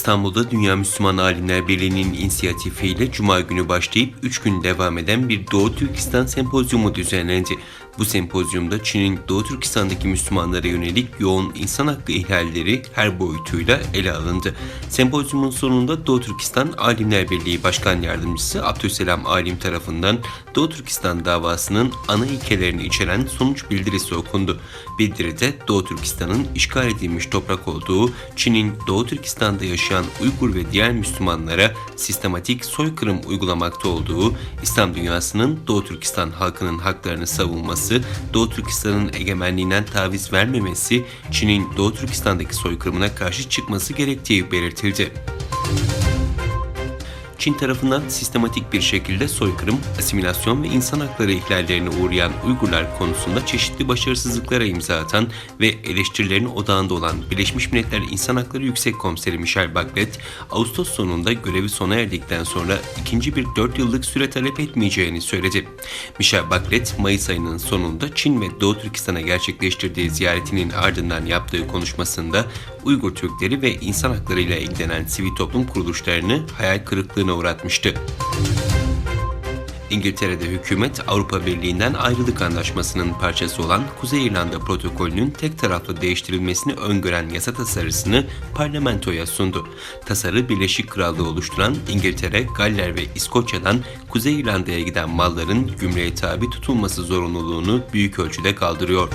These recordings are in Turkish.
İstanbul'da Dünya Müslüman Alimler Birliği'nin inisiyatifiyle Cuma günü başlayıp 3 gün devam eden bir Doğu Türkistan sempozyumu düzenlendi. Bu sempozyumda Çin'in Doğu Türkistan'daki Müslümanlara yönelik yoğun insan hakkı ihlalleri her boyutuyla ele alındı. Sempozyumun sonunda Doğu Türkistan Alimler Birliği Başkan Yardımcısı Abdüselam Alim tarafından Doğu Türkistan davasının ana ilkelerini içeren sonuç bildirisi okundu. Bildiride Doğu Türkistan'ın işgal edilmiş toprak olduğu, Çin'in Doğu Türkistan'da yaşayan Uygur ve diğer Müslümanlara sistematik soykırım uygulamakta olduğu, İslam dünyasının Doğu Türkistan halkının haklarını savunması, Doğu Türkistan'ın egemenliğinden taviz vermemesi, Çin'in Doğu Türkistan'daki soykırımına karşı çıkması gerektiği belirtildi. Çin tarafından sistematik bir şekilde soykırım, asimilasyon ve insan hakları ihlallerine uğrayan Uygurlar konusunda çeşitli başarısızlıklara imza atan ve eleştirilerin odağında olan Birleşmiş Milletler İnsan Hakları Yüksek Komiseri Michel Bachelet, Ağustos sonunda görevi sona erdikten sonra ikinci bir 4 yıllık süre talep etmeyeceğini söyledi. Michel Bachelet, Mayıs ayının sonunda Çin ve Doğu Türkistan'a gerçekleştirdiği ziyaretinin ardından yaptığı konuşmasında Uygur Türkleri ve insan hakları ile ilgilenen sivil toplum kuruluşlarını hayal kırıklığına uğratmıştı. İngiltere'de hükümet Avrupa Birliği'nden ayrılık anlaşmasının parçası olan Kuzey İrlanda protokolünün tek taraflı değiştirilmesini öngören yasa tasarısını parlamentoya sundu. Tasarı Birleşik Krallığı oluşturan İngiltere, Galler ve İskoçya'dan Kuzey İrlanda'ya giden malların gümrüğe tabi tutulması zorunluluğunu büyük ölçüde kaldırıyor.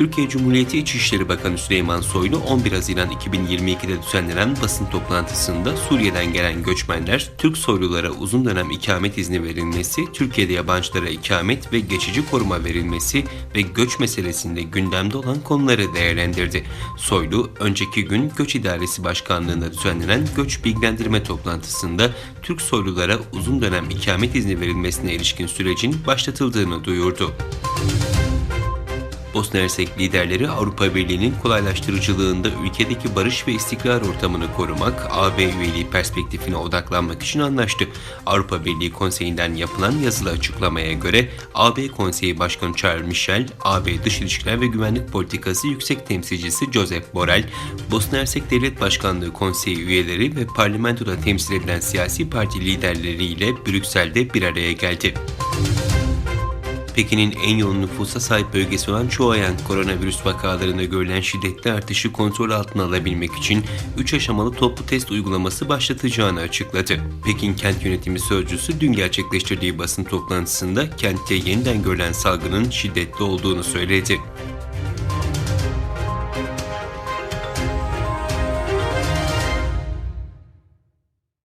Türkiye Cumhuriyeti İçişleri Bakanı Süleyman Soylu 11 Haziran 2022'de düzenlenen basın toplantısında Suriye'den gelen göçmenler Türk soylulara uzun dönem ikamet izni verilmesi, Türkiye'de yabancılara ikamet ve geçici koruma verilmesi ve göç meselesinde gündemde olan konuları değerlendirdi. Soylu önceki gün Göç İdaresi Başkanlığı'nda düzenlenen göç bilgilendirme toplantısında Türk soylulara uzun dönem ikamet izni verilmesine ilişkin sürecin başlatıldığını duyurdu. Bosna Hersek liderleri Avrupa Birliği'nin kolaylaştırıcılığında ülkedeki barış ve istikrar ortamını korumak, AB üyeliği perspektifine odaklanmak için anlaştı. Avrupa Birliği Konseyi'nden yapılan yazılı açıklamaya göre AB Konseyi Başkanı Charles Michel, AB Dış İlişkiler ve Güvenlik Politikası Yüksek Temsilcisi Josep Borrell, Bosna Hersek Devlet Başkanlığı Konseyi üyeleri ve parlamentoda temsil edilen siyasi parti liderleriyle Brüksel'de bir araya geldi. Pekin'in en yoğun nüfusa sahip bölgesi olan Çoğayan koronavirüs vakalarında görülen şiddetli artışı kontrol altına alabilmek için 3 aşamalı toplu test uygulaması başlatacağını açıkladı. Pekin Kent Yönetimi Sözcüsü dün gerçekleştirdiği basın toplantısında kentte yeniden görülen salgının şiddetli olduğunu söyledi.